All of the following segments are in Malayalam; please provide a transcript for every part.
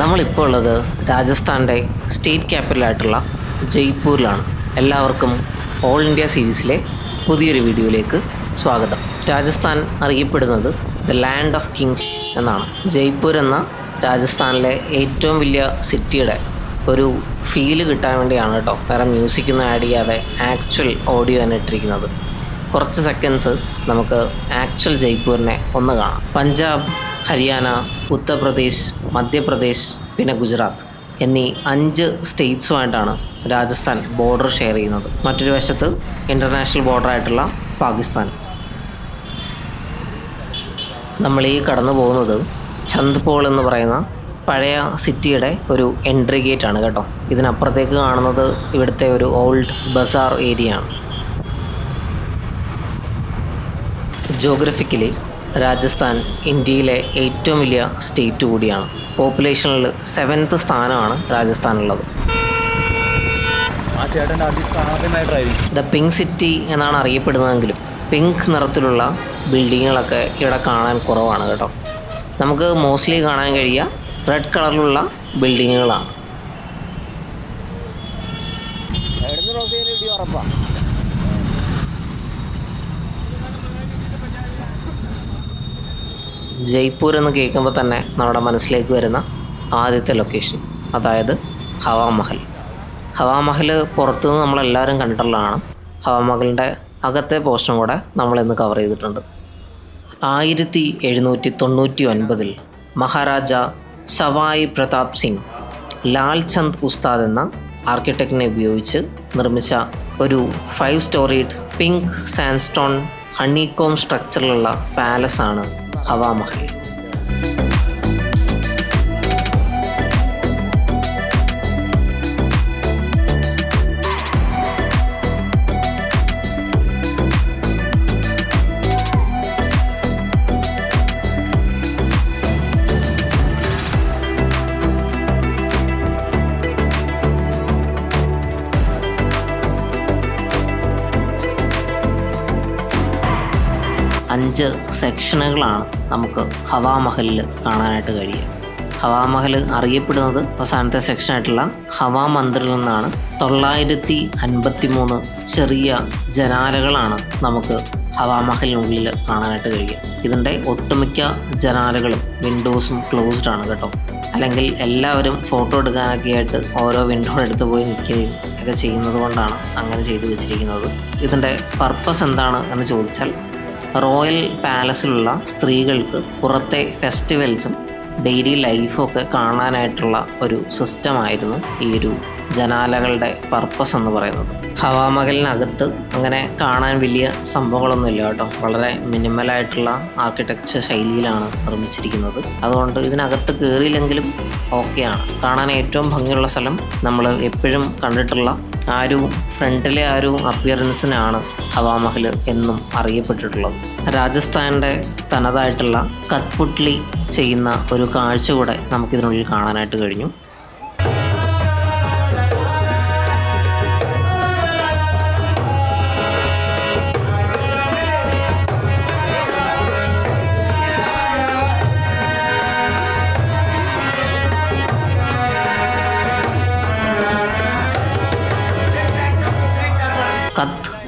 നമ്മളിപ്പോൾ ഉള്ളത് രാജസ്ഥാന്റെ സ്റ്റേറ്റ് ക്യാപിറ്റലായിട്ടുള്ള ജയ്പൂരിലാണ്. എല്ലാവർക്കും ഓൾ ഇന്ത്യ സീരീസിലെ പുതിയൊരു വീഡിയോയിലേക്ക് സ്വാഗതം. രാജസ്ഥാൻ അറിയപ്പെടുന്നത് ദ ലാൻഡ് ഓഫ് കിങ്സ് എന്നാണ്. ജയ്പൂർ എന്ന രാജസ്ഥാനിലെ ഏറ്റവും വലിയ സിറ്റിയുടെ ഒരു ഫീൽ കിട്ടാൻ വേണ്ടിയാണ് കേട്ടോ. വേറെ മ്യൂസിക്കൊന്നും ആഡ് ചെയ്യാതെ ആക്ച്വൽ ഓഡിയോ തന്നെ ഇട്ടിരിക്കുന്നത്. കുറച്ച് സെക്കൻഡ്സ് നമുക്ക് ആക്ച്വൽ ജയ്പൂരിനെ ഒന്ന് കാണാം. പഞ്ചാബ് ഹരിയാന ഉത്തർപ്രദേശ് മധ്യപ്രദേശ് പിന്നെ ഗുജറാത്ത് എന്നീ അഞ്ച് സ്റ്റേറ്റ്സുമായിട്ടാണ് രാജസ്ഥാൻ ബോർഡർ ഷെയർ ചെയ്യുന്നത്. മറ്റൊരു വശത്ത് ഇന്റർനാഷണൽ ബോർഡറായിട്ടുള്ള പാകിസ്ഥാൻ. നമ്മൾ ഈ കടന്നു പോകുന്നത് ചന്ദ്പോൾ എന്ന് പറയുന്ന പഴയ സിറ്റിയുടെ ഒരു എൻട്രി ഗേറ്റ് ആണ് കേട്ടോ. ഇതിനപ്പുറത്തേക്ക് കാണുന്നത് ഇവിടുത്തെ ഒരു ഓൾഡ് ബസാർ ഏരിയ ആണ് ജോഗ്രഫിക്കലി രാജസ്ഥാൻ ഇന്ത്യയിലെ ഏറ്റവും വലിയ സ്റ്റേറ്റ് കൂടിയാണ്. പോപ്പുലേഷനിൽ സെവൻത്ത് സ്ഥാനമാണ് രാജസ്ഥാനുള്ളത്. ദ പിങ്ക് സിറ്റി എന്നാണ് അറിയപ്പെടുന്നതെങ്കിലും പിങ്ക് നിറത്തിലുള്ള ബിൽഡിങ്ങുകളൊക്കെ ഇവിടെ കാണാൻ കുറവാണ് കേട്ടോ. നമുക്ക് മോസ്റ്റ്ലി കാണാൻ കഴിയുക റെഡ് കളറിലുള്ള ബിൽഡിങ്ങുകളാണ് ജയ്പൂർ എന്ന് കേൾക്കുമ്പോൾ തന്നെ നമ്മുടെ മനസ്സിലേക്ക് വരുന്ന ആദ്യത്തെ ലൊക്കേഷൻ അതായത് ഹവാമഹൽ. ഹവാമഹൽ പുറത്തുനിന്ന് നമ്മളെല്ലാവരും കണ്ടിട്ടുള്ളതാണ്. ഹവാമഹലിന്റെ അകത്തെ പോർഷൻ കൂടെ നമ്മളിന്ന് കവർ ചെയ്തിട്ടുണ്ട്. ആയിരത്തി എഴുന്നൂറ്റി തൊണ്ണൂറ്റി ഒൻപതിൽ മഹാരാജ സവായ് പ്രതാപ് സിംഗ് ലാൽ ചന്ദ് ഉസ്താദ് എന്ന ആർക്കിടെക്റ്റിനെ ഉപയോഗിച്ച് നിർമ്മിച്ച ഒരു five storied pink sandstone honeycomb സ്ട്രക്ചറിലുള്ള പാലസാണ് ഹവാമഹൽ അഞ്ച് സെക്ഷനുകളാണ് നമുക്ക് ഹവാമഹലിൽ കാണാനായിട്ട് കഴിയുക. ഹവാമഹൽ അറിയപ്പെടുന്നത് അവസാനത്തെ സെക്ഷനായിട്ടുള്ള ഹവാ മന്ദിറിൽ നിന്നാണ്. തൊള്ളായിരത്തി അൻപത്തി മൂന്ന് ചെറിയ ജനാലകളാണ് നമുക്ക് ഹവാമഹലിനുള്ളിൽ കാണാനായിട്ട് കഴിയുക. ഇതിന്റെ ഒട്ടുമിക്ക ജനാലകളും വിൻഡോസും ക്ലോസ്ഡ് ആണ് കേട്ടോ. അല്ലെങ്കിൽ എല്ലാവരും ഫോട്ടോ എടുക്കാനൊക്കെ ആയിട്ട് ഓരോ വിൻഡോ എടുത്ത് പോയി നിൽക്കുകയും ഒക്കെ ചെയ്യുന്നത് കൊണ്ടാണ് അങ്ങനെ ചെയ്തു വെച്ചിരിക്കുന്നത്. ഇതിന്റെ പർപ്പസ് എന്താണ് എന്ന് ചോദിച്ചാൽ റോയൽ പാലസിലുള്ള സ്ത്രീകൾക്ക് പുറത്തെ ഫെസ്റ്റിവൽസും ഡെയിലി ലൈഫും ഒക്കെ കാണാനായിട്ടുള്ള ഒരു സിസ്റ്റമായിരുന്നു ഈ ഒരു ജനാലകളുടെ പർപ്പസ് എന്ന് പറയുന്നത്. ഹവാമഹലിനകത്ത് അങ്ങനെ കാണാൻ വലിയ സംഭവങ്ങളൊന്നുമില്ല കേട്ടോ. വളരെ മിനിമലായിട്ടുള്ള ആർക്കിടെക്ചർ ശൈലിയിലാണ് നിർമ്മിച്ചിരിക്കുന്നത്. അതുകൊണ്ട് ഇതിനകത്ത് കയറിയില്ലെങ്കിലും ഓക്കെയാണ് കാണാൻ ഏറ്റവും ഭംഗിയുള്ള സ്ഥലം നമ്മൾ എപ്പോഴും കണ്ടിട്ടുള്ള ആ ഒരു ഫ്രണ്ടിലെ ആ ഒരു അപ്പിയറൻസിനാണ് ഹവാമഹൽ എന്നും അറിയപ്പെട്ടിട്ടുള്ളത്. രാജസ്ഥാന്റെ തനതായിട്ടുള്ള കത്പുട്ലി ചെയ്യുന്ന ഒരു കാഴ്ച കൂടെ നമുക്കിതിനുള്ളിൽ കാണാനായിട്ട് കഴിഞ്ഞു.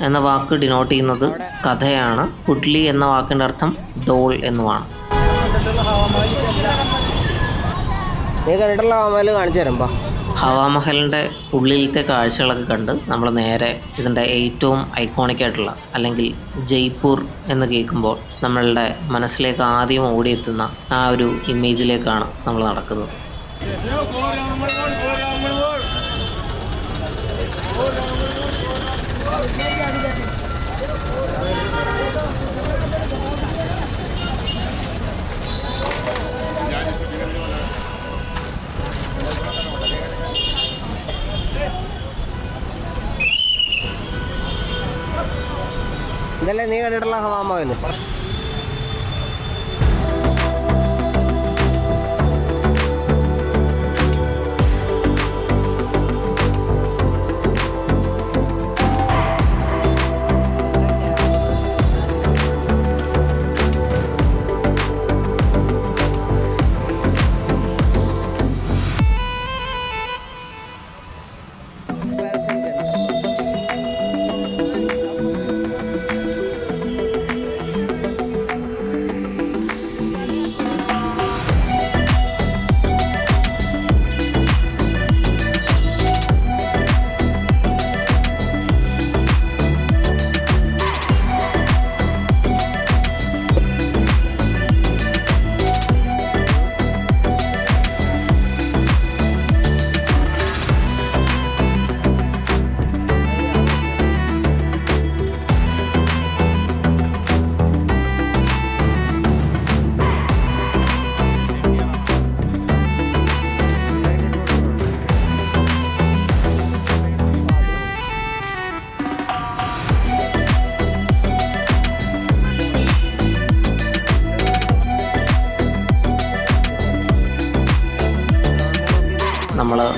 എന്ന വാക്ക് ഡിനോട്ട് ചെയ്യുന്നത് കഥയാണ്. പുട്ലി എന്ന വാക്കിന്റെ അർത്ഥം ഡോൾ എന്നുമാണ്. ഹവാമഹലിന്റെ ഉള്ളിലത്തെ കാഴ്ചകളൊക്കെ കണ്ട് നമ്മൾ നേരെ ഇതിന്റെ ഏറ്റവും ഐക്കോണിക് ആയിട്ടുള്ള അല്ലെങ്കിൽ ജയ്പൂർ എന്ന് കേൾക്കുമ്പോൾ നമ്മളുടെ മനസ്സിലേക്ക് ആദ്യം ഓടിയെത്തുന്ന ആ ഒരു ഇമേജിലേക്കാണ് നമ്മൾ നടക്കുന്നത്. ഇതല്ലേ നീ കണ്ടിട്ടുള്ള ഹവാമഹൽ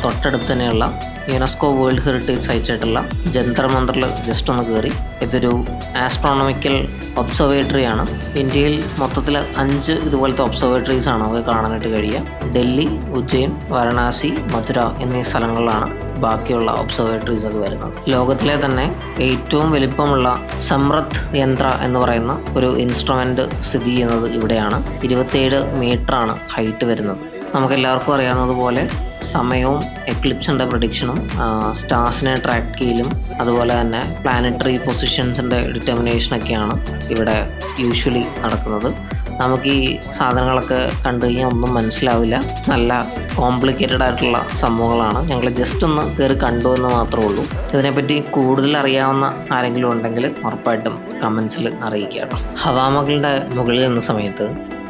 തൊട്ടടുത്ത് തന്നെയുള്ള യുനെസ്കോ വേൾഡ് ഹെറിറ്റേജ് സൈറ്റ് ആയിട്ടുള്ള മന്ദറിൽ ജസ്റ്റ് ഒന്ന് കയറി ഇതൊരു ആസ്ട്രോണമിക്കൽ ഒബ്സർവേറ്ററി ആണ്. ഇന്ത്യയിൽ മൊത്തത്തിൽ അഞ്ച് ഇതുപോലത്തെ ഒബ്സർവേറ്ററീസ് ആണ് നമുക്ക് കാണാനായിട്ട് കഴിയുക. ഡൽഹി ഉജ്ജയിൻ വാരണാസി മധുര എന്നീ സ്ഥലങ്ങളിലാണ് ബാക്കിയുള്ള ഒബ്സർവേറ്ററീസ് ഒക്കെ വരുന്നത്. ലോകത്തിലെ തന്നെ ഏറ്റവും വലിപ്പമുള്ള സമ്രത് യന്ത്ര എന്ന് പറയുന്ന ഒരു ഇൻസ്ട്രുമെന്റ് സ്ഥിതി ചെയ്യുന്നത് ഇവിടെയാണ്. ഇരുപത്തേഴ് മീറ്ററാണ് ഹൈറ്റ് വരുന്നത്. നമുക്കെല്ലാവർക്കും അറിയാവുന്നതുപോലെ സമയവും എക്ലിപ്സിന്റെ പ്രഡിക്ഷനും സ്റ്റാർസിനെ ട്രാക്ക് ചെയ്യലും അതുപോലെ തന്നെ പ്ലാനറ്ററി പൊസിഷൻസിന്റെ ഡിറ്റർമിനേഷനൊക്കെയാണ് ഇവിടെ യൂഷ്വലി നടക്കുന്നത്. നമുക്ക് ഈ സാധനങ്ങളൊക്കെ കണ്ടു കഴിഞ്ഞാൽ ഒന്നും മനസ്സിലാവില്ല. നല്ല കോംപ്ലിക്കേറ്റഡ് ആയിട്ടുള്ള സംഭവങ്ങളാണ്. ഞങ്ങൾ ജസ്റ്റ് ഒന്ന് കയറി കണ്ടു എന്ന് മാത്രമേ ഉള്ളൂ. ഇതിനെപ്പറ്റി കൂടുതൽ അറിയാവുന്ന ആരെങ്കിലും ഉണ്ടെങ്കിൽ ഉറപ്പായിട്ടും കമൻസിൽ അറിയിക്കുക ഹവാമകളുടെ മുകളിൽ നിന്ന സമയത്ത്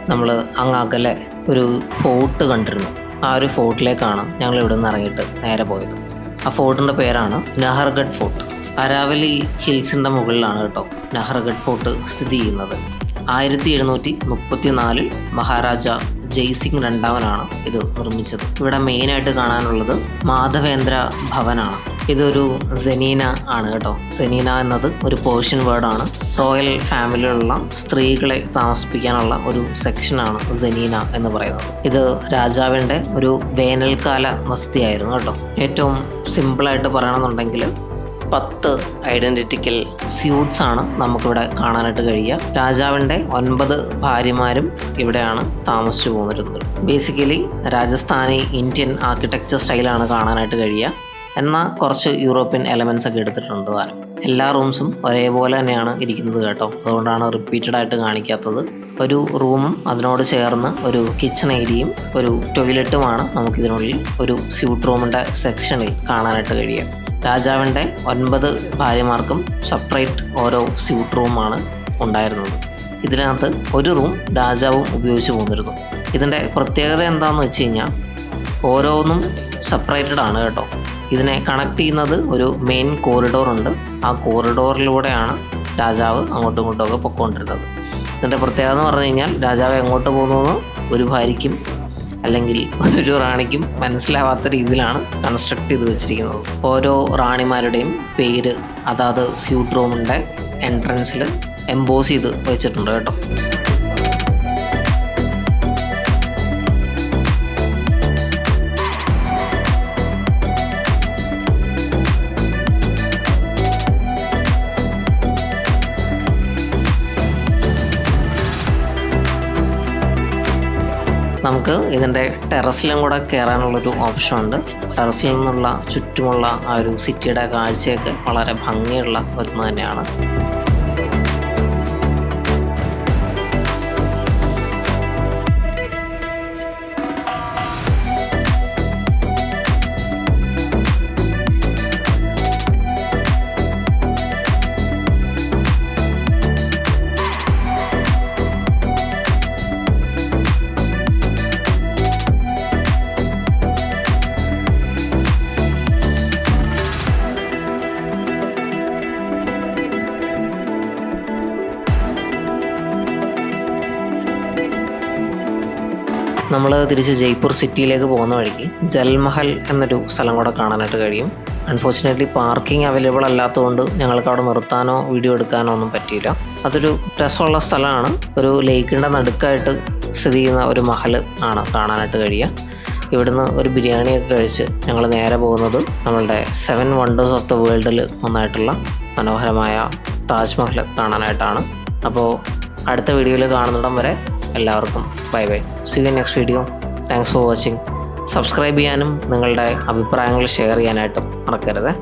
നമ്മൾ അങ്ങകലെ ഒരു ഫോർട്ട് കണ്ടിരുന്നു. ആ ഒരു ഫോർട്ടിലേക്കാണ് ഞങ്ങൾ ഇവിടെ നിന്ന് ഇറങ്ങിയിട്ട് നേരെ പോയത്. ആ ഫോർട്ടിന്റെ പേരാണ് നഹർഗഡ് ഫോർട്ട്. അരാവലി ഹിൽസിന്റെ മുകളിലാണ് കേട്ടോ നഹർഗഡ് ഫോർട്ട് സ്ഥിതി ചെയ്യുന്നത്. ആയിരത്തി എഴുന്നൂറ്റി മുപ്പത്തി നാലിൽ മഹാരാജ ജയ്സിംഗ് രണ്ടാമനാണ് ഇത് നിർമ്മിച്ചത്. ഇവിടെ മെയിനായിട്ട് കാണാനുള്ളത് മാധവേന്ദ്ര ഭവനാണ്. ഇതൊരു സെനീന ആണ് കേട്ടോ. സെനീന എന്നത് ഒരു പേർഷ്യൻ വേർഡാണ്. റോയൽ ഫാമിലിയിലുള്ള സ്ത്രീകളെ താമസിപ്പിക്കാനുള്ള ഒരു സെക്ഷനാണ് സെനീന എന്ന് പറയുന്നത്. ഇത് രാജാവിന്റെ ഒരു വേനൽക്കാല വസതിയായിരുന്നു കേട്ടോ. ഏറ്റവും സിമ്പിളായിട്ട് പറയണമെന്നുണ്ടെങ്കിൽ പത്ത് ഐഡന്റിറ്റിക്കൽ സ്യൂട്ട്സ് ആണ് നമുക്കിവിടെ കാണാനായിട്ട് കഴിയുക. രാജാവിന്റെ ഒൻപത് ഭാര്യമാരും ഇവിടെയാണ് താമസിച്ചു പോന്നിരുന്നത്. ബേസിക്കലി രാജസ്ഥാനി ഇന്ത്യൻ ആർക്കിടെക്ചർ സ്റ്റൈലാണ് കാണാനായിട്ട് കഴിയുക. എന്നാൽ കുറച്ച് യൂറോപ്യൻ എലമെൻസ് ഒക്കെ എടുത്തിട്ടുണ്ട് താരം. എല്ലാ റൂംസും ഒരേപോലെ തന്നെയാണ് ഇരിക്കുന്നത് കേട്ടോ. അതുകൊണ്ടാണ് റിപ്പീറ്റഡ് ആയിട്ട് കാണിക്കാത്തത്. ഒരു റൂമും അതിനോട് ചേർന്ന് ഒരു കിച്ചൺ ഏരിയയും ഒരു ടോയ്ലറ്റുമാണ് നമുക്കിതിനുള്ളിൽ ഒരു സ്യൂട്ട് റൂമിന്റെ സെക്ഷനിൽ കാണാനായിട്ട് കഴിയുക. രാജാവിന്റെ ഒൻപത് ഭാര്യമാർക്കും സെപ്പറേറ്റ് ഓരോ സ്യൂട്ട് റൂമാണ് ഉണ്ടായിരുന്നത്. ഇതിനകത്ത് ഒരു റൂം രാജാവും ഉപയോഗിച്ച് പോന്നിരുന്നു. ഇതിന്റെ പ്രത്യേകത എന്താണെന്ന് വെച്ച് കഴിഞ്ഞാൽ ഓരോന്നും സെപ്പറേറ്റഡ് ആണ് കേട്ടോ. ഇതിനെ കണക്ട് ചെയ്യുന്നത് ഒരു മെയിൻ കോറിഡോർ ഉണ്ട്. ആ കോറിഡോറിലൂടെയാണ് രാജാവ് അങ്ങോട്ടും ഇങ്ങോട്ടും ഒക്കെ പൊക്കോണ്ടിരുന്നത്. ഇതിന്റെ പ്രത്യേകത എന്ന് പറഞ്ഞു കഴിഞ്ഞാൽ രാജാവ് എങ്ങോട്ട് പോകുന്നു? ഒരു ഭാര്യയ്ക്കും അല്ലെങ്കിൽ ഒരു റാണിക്കും മനസ്സിലാവാത്ത രീതിയിലാണ് കൺസ്ട്രക്ട് ചെയ്ത് വെച്ചിരിക്കുന്നത്. ഓരോ റാണിമാരുടെയും പേര് അതാത് സ്യൂട്ട് റൂമിന്റെ എൻട്രൻസിൽ എംബോസ് ചെയ്ത് വെച്ചിട്ടുണ്ട് കേട്ടോ. നമുക്ക് ഇതിന്റെ ടെറസിലും കൂടെ കയറാനുള്ളൊരു ഓപ്ഷൻ ഉണ്ട് ടെറസിൽ നിന്നുള്ള ചുറ്റുമുള്ള ആ ഒരു സിറ്റിയുടെ കാഴ്ചയൊക്കെ വളരെ ഭംഗിയുള്ള ഒന്ന് തന്നെയാണ്. നമ്മൾ തിരിച്ച് ജയ്പൂർ സിറ്റിയിലേക്ക് പോകുന്ന വഴിക്ക് ജൽമഹൽ എന്നൊരു സ്ഥലം കൂടെ കാണാനായിട്ട് കഴിയും. അൺഫോർച്ചുനേറ്റ്ലി പാർക്കിംഗ് അവൈലബിൾ അല്ലാത്തതുകൊണ്ട് ഞങ്ങൾക്ക് അവിടെ നിർത്താനോ വീഡിയോ എടുക്കാനോ ഒന്നും പറ്റിയില്ല. അതൊരു രസമുള്ള സ്ഥലമാണ്. ഒരു ലേക്കിന്റെ നടുക്കായിട്ട് സ്ഥിതി ചെയ്യുന്ന ഒരു മഹൽ ആണ് കാണാനായിട്ട് കഴിയുക. ഇവിടുന്ന് ഒരു ബിരിയാണിയൊക്കെ കഴിച്ച് ഞങ്ങൾ നേരെ പോകുന്നത് നമ്മളുടെ സെവൻ വണ്ടേഴ്സ് ഓഫ് ദ വേൾഡിൽ ഒന്നായിട്ടുള്ള മനോഹരമായ താജ്മഹൽ കാണാനായിട്ടാണ്. അപ്പോൾ അടുത്ത വീഡിയോയിൽ കാണുന്നിടം വരെ എല്ലാവർക്കും bye bye. See you next video thanks for watching subscribe ചെയ്യാനും നിങ്ങളുടെ അഭിപ്രായങ്ങൾ ഷെയർ ചെയ്യാനായിട്ടും മറക്കരുത്.